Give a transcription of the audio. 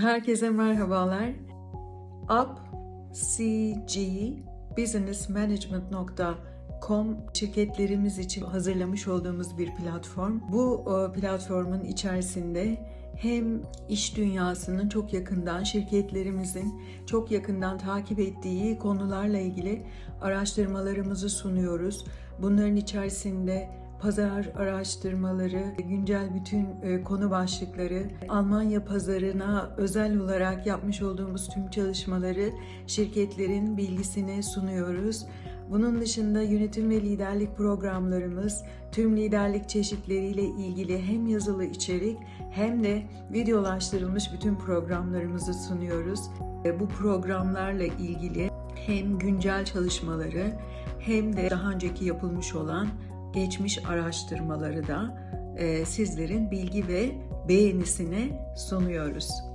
Herkese merhabalar. upcgbusinessmanagement.com şirketlerimiz için hazırlamış olduğumuz bir platform. Bu e, platformun içerisinde hem iş dünyasının çok yakından, şirketlerimizin çok yakından takip ettiği konularla ilgili araştırmalarımızı sunuyoruz. Bunların içerisinde pazar araştırmaları, güncel bütün e, konu başlıkları, Almanya pazarına özel olarak yapmış olduğumuz tüm çalışmaları şirketlerin bilgisine sunuyoruz. Bunun dışında yönetim ve liderlik programlarımız tüm liderlik çeşitleriyle ilgili hem yazılı içerik hem de videolaştırılmış bütün programlarımızı sunuyoruz. E, Bu programlarla ilgili hem güncel çalışmaları hem de daha önceki yapılmış olan geçmiş araştırmaları da e, sizlerin bilgi ve beğenisine sunuyoruz.